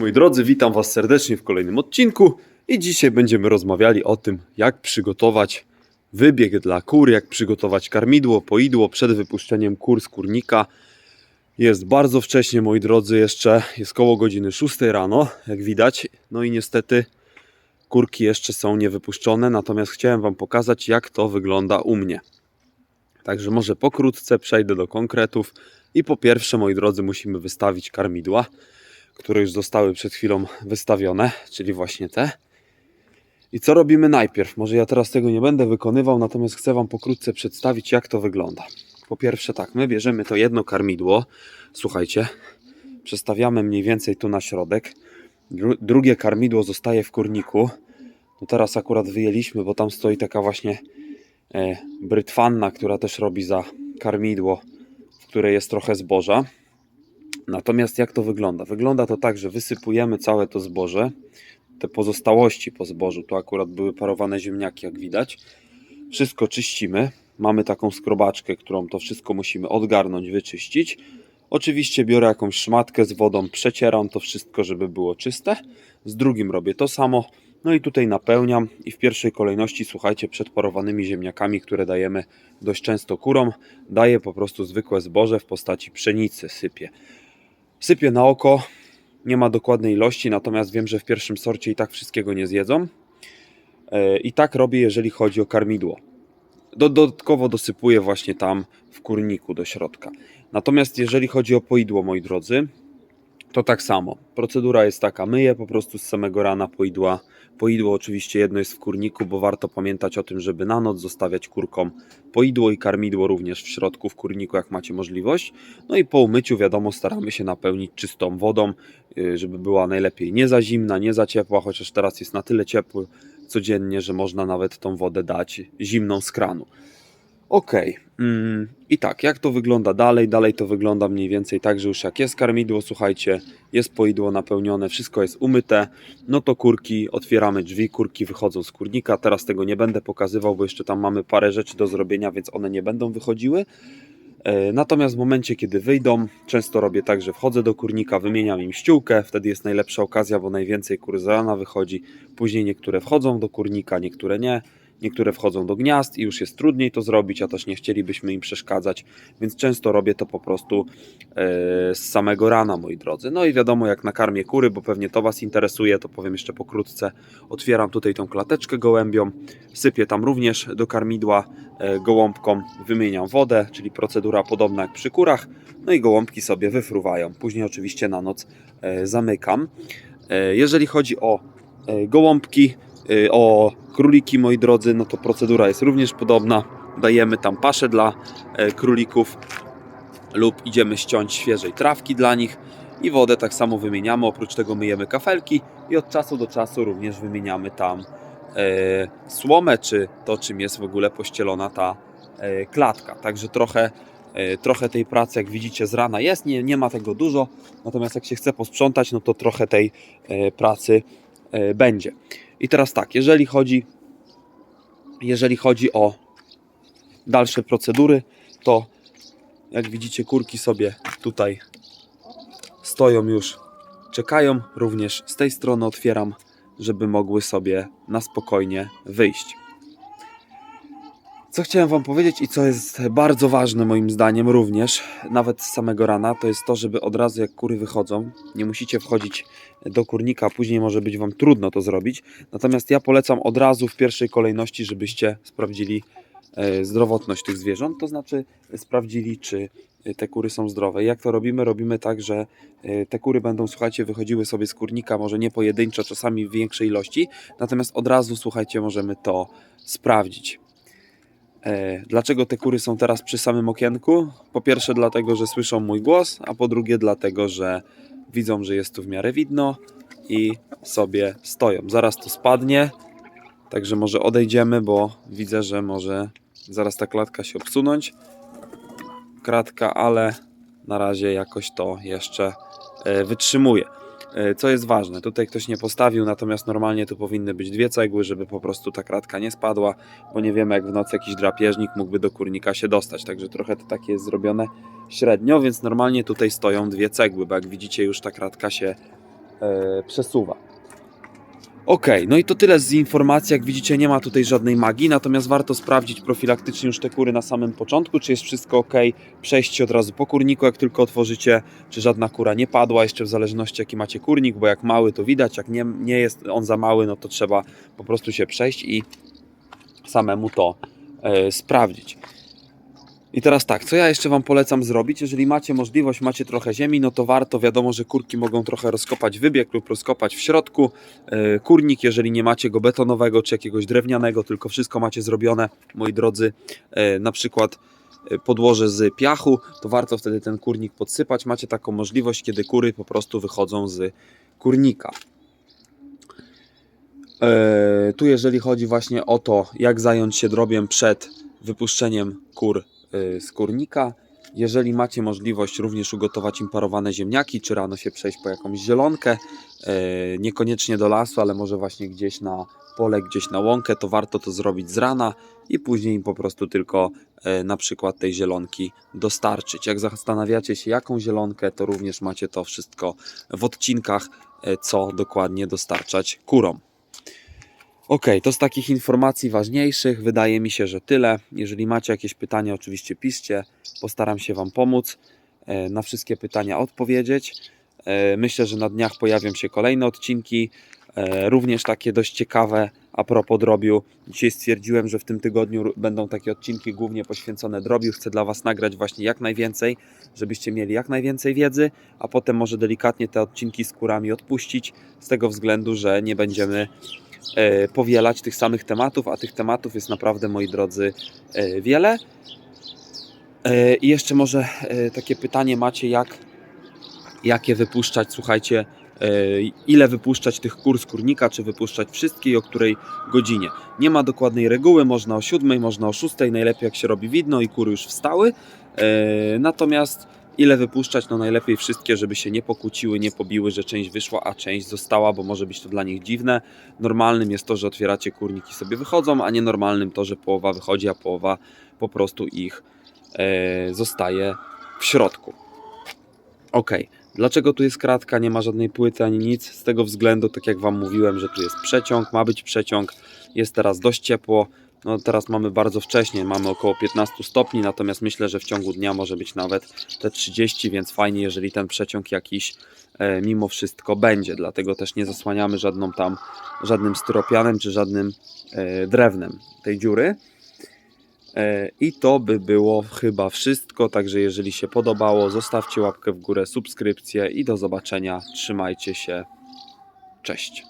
moi drodzy, witam Was serdecznie w kolejnym odcinku i dzisiaj będziemy rozmawiali o tym, jak przygotować wybieg dla kur, jak przygotować karmidło, poidło przed wypuszczeniem kur z kurnika. Jest bardzo wcześnie, moi drodzy, jeszcze jest koło godziny 6 rano, jak widać. No i niestety kurki jeszcze są niewypuszczone, natomiast chciałem Wam pokazać, jak to wygląda u mnie. Także może pokrótce przejdę do konkretów i po pierwsze, moi drodzy, musimy wystawić karmidła które już zostały przed chwilą wystawione, czyli właśnie te. I co robimy najpierw? Może ja teraz tego nie będę wykonywał, natomiast chcę Wam pokrótce przedstawić, jak to wygląda. Po pierwsze, tak, my bierzemy to jedno karmidło, słuchajcie, przestawiamy mniej więcej tu na środek. Dru drugie karmidło zostaje w kurniku. No teraz akurat wyjęliśmy, bo tam stoi taka właśnie e, brytwanna, która też robi za karmidło, w której jest trochę zboża. Natomiast jak to wygląda? Wygląda to tak, że wysypujemy całe to zboże, te pozostałości po zbożu, tu akurat były parowane ziemniaki, jak widać. Wszystko czyścimy. Mamy taką skrobaczkę, którą to wszystko musimy odgarnąć, wyczyścić. Oczywiście biorę jakąś szmatkę z wodą, przecieram to wszystko, żeby było czyste. Z drugim robię to samo. No i tutaj napełniam i w pierwszej kolejności, słuchajcie, przed parowanymi ziemniakami, które dajemy dość często kurom, daję po prostu zwykłe zboże w postaci pszenicy, sypię. Sypię na oko, nie ma dokładnej ilości, natomiast wiem, że w pierwszym sorcie i tak wszystkiego nie zjedzą. E, I tak robię, jeżeli chodzi o karmidło. Dodatkowo dosypuję właśnie tam w kurniku do środka. Natomiast jeżeli chodzi o poidło, moi drodzy, to tak samo. Procedura jest taka: myję po prostu z samego rana poidła. Poidło oczywiście jedno jest w kurniku, bo warto pamiętać o tym, żeby na noc zostawiać kurkom poidło i karmidło również w środku w kurniku, jak macie możliwość. No i po umyciu, wiadomo, staramy się napełnić czystą wodą, y, żeby była najlepiej nie za zimna, nie za ciepła, chociaż teraz jest na tyle ciepły codziennie, że można nawet tą wodę dać zimną z kranu. Ok. Mm, I tak, jak to wygląda dalej? Dalej to wygląda mniej więcej tak, że już jak jest karmidło, słuchajcie, jest poidło napełnione, wszystko jest umyte, no to kurki, otwieramy drzwi, kurki wychodzą z kurnika. Teraz tego nie będę pokazywał, bo jeszcze tam mamy parę rzeczy do zrobienia, więc one nie będą wychodziły. E, Natomiast w momencie, kiedy wyjdą, często robię tak, że wchodzę do kurnika, wymieniam im ściółkę, wtedy jest najlepsza okazja, bo najwięcej kur z rana wychodzi. Później niektóre wchodzą do kurnika, niektóre nie. Niektóre wchodzą do gniazd i już jest trudniej to zrobić, a też nie chcielibyśmy im przeszkadzać, więc często robię to po prostu e, z samego rana, moi drodzy. No i wiadomo, jak nakarmię kury, bo pewnie to Was interesuje, to powiem jeszcze pokrótce. Otwieram tutaj tą klateczkę gołębią, sypię tam również do karmidła e, gołąbkom, wymieniam wodę, czyli procedura podobna jak przy kurach, no i gołąbki sobie wyfruwają. Później oczywiście na noc e, zamykam. Jeżeli chodzi o gołąbki, o króliki, moi drodzy, no to procedura jest również podobna. Dajemy tam paszę dla e, królików lub idziemy ściąć świeżej trawki dla nich i wodę tak samo wymieniamy. Oprócz tego myjemy kafelki i od czasu do czasu również wymieniamy tam e, słomę, czy to czym jest w ogóle pościelona ta e, klatka. Także trochę, trochę tej pracy, jak widzicie, z rana jest, nie, nie ma tego dużo, natomiast jak się chce posprzątać, no to trochę tej pracy będzie. I teraz tak, jeżeli chodzi, jeżeli chodzi o dalsze procedury, to jak widzicie, kurki sobie tutaj stoją już, czekają. Również z tej strony otwieram, żeby mogły sobie na spokojnie wyjść. Co chciałem Wam powiedzieć i co jest bardzo ważne moim zdaniem również, nawet z samego rana, to jest to, żeby od razu jak kury wychodzą, nie musicie wchodzić do kurnika, później może być Wam trudno to zrobić. Natomiast ja polecam od razu w pierwszej kolejności, żebyście sprawdzili e, zdrowotność tych zwierząt, to znaczy sprawdzili, czy te kury są zdrowe. Jak to robimy? Robimy tak, że e, te kury będą, słuchajcie, wychodziły sobie z kurnika, może nie pojedynczo, czasami w większej ilości, natomiast od razu, słuchajcie, możemy to sprawdzić. E, dlaczego te kury są teraz przy samym okienku? Po pierwsze, dlatego, że słyszą mój głos, a po drugie, dlatego, że widzą, że jest tu w miarę widno i sobie stoją. Zaraz to spadnie, także może odejdziemy, bo widzę, że może zaraz ta klatka się obsunąć. Kratka, ale na razie jakoś to jeszcze e, wytrzymuje. E, co jest ważne, tutaj ktoś nie postawił, natomiast normalnie tu powinny być dwie cegły, żeby po prostu ta kratka nie spadła, bo nie wiemy jak w nocy jakiś drapieżnik mógłby do kurnika się dostać, także trochę to takie jest zrobione średnio, więc normalnie tutaj stoją dwie cegły, bo jak widzicie już ta kratka się e, przesuwa. Ok, no i to tyle z informacji. Jak widzicie, nie ma tutaj żadnej magii, natomiast warto sprawdzić profilaktycznie już te kury na samym początku, czy jest wszystko ok. Przejść od razu po kurniku, jak tylko otworzycie, czy żadna kura nie padła, jeszcze w zależności jaki macie kurnik, bo jak mały to widać, jak nie, nie jest on za mały, no to trzeba po prostu się przejść i samemu to e, sprawdzić. I teraz tak, co ja jeszcze Wam polecam zrobić? Jeżeli macie możliwość, macie trochę ziemi, no to warto, wiadomo, że kurki mogą trochę rozkopać wybieg lub rozkopać w środku. E, Kurnik, jeżeli nie macie go betonowego czy jakiegoś drewnianego, tylko wszystko macie zrobione, moi drodzy, e, na przykład e, podłoże z piachu, to warto wtedy ten kurnik podsypać. Macie taką możliwość, kiedy kury po prostu wychodzą z kurnika. Tu jeżeli chodzi właśnie o to, jak zająć się drobiem przed wypuszczeniem kur z kurnika, jeżeli macie możliwość również ugotować im parowane ziemniaki, czy rano się przejść po jakąś zielonkę, e, niekoniecznie do lasu, ale może właśnie gdzieś na pole, gdzieś na łąkę, to warto to zrobić z rana i później im po prostu tylko e, na przykład tej zielonki dostarczyć. Jak zastanawiacie się jaką zielonkę, to również macie to wszystko w odcinkach, co dokładnie dostarczać kurom. Ok, to z takich informacji ważniejszych wydaje mi się, że tyle. Jeżeli macie jakieś pytania, oczywiście piszcie. Postaram się Wam pomóc, e, na wszystkie pytania odpowiedzieć. E, Myślę, że na dniach pojawią się kolejne odcinki, e, również takie dość ciekawe a propos drobiu. Dzisiaj stwierdziłem, że w tym tygodniu będą takie odcinki głównie poświęcone drobiu. Chcę dla Was nagrać właśnie jak najwięcej, żebyście mieli jak najwięcej wiedzy, a potem może delikatnie te odcinki z kurami odpuścić, z tego względu, że nie będziemy powielać tych samych tematów, a tych tematów jest naprawdę, moi drodzy, e, wiele. E, I jeszcze może e, takie pytanie macie, jak, jakie wypuszczać, słuchajcie, e, ile wypuszczać tych kur z kurnika, czy wypuszczać wszystkie i o której godzinie. Nie ma dokładnej reguły, można o 7, można o 6, najlepiej jak się robi widno i kury już wstały. E, Natomiast ile wypuszczać, no najlepiej wszystkie, żeby się nie pokłóciły, nie pobiły, że część wyszła, a część została, bo może być to dla nich dziwne. Normalnym jest to, że otwieracie kurnik i sobie wychodzą, a nienormalnym to, że połowa wychodzi, a połowa po prostu ich e, zostaje w środku. Ok, dlaczego tu jest kratka, nie ma żadnej płyty ani nic? Z tego względu, tak jak Wam mówiłem, że tu jest przeciąg, ma być przeciąg, jest teraz dość ciepło. No teraz mamy bardzo wcześnie, mamy około 15 stopni, natomiast myślę, że w ciągu dnia może być nawet te 30, więc fajnie, jeżeli ten przeciąg jakiś e, mimo wszystko będzie. Dlatego też nie zasłaniamy żadną tam, żadnym styropianem czy żadnym e, drewnem tej dziury. E, I to by było chyba wszystko. Także jeżeli się podobało, zostawcie łapkę w górę, subskrypcję i do zobaczenia. Trzymajcie się. Cześć.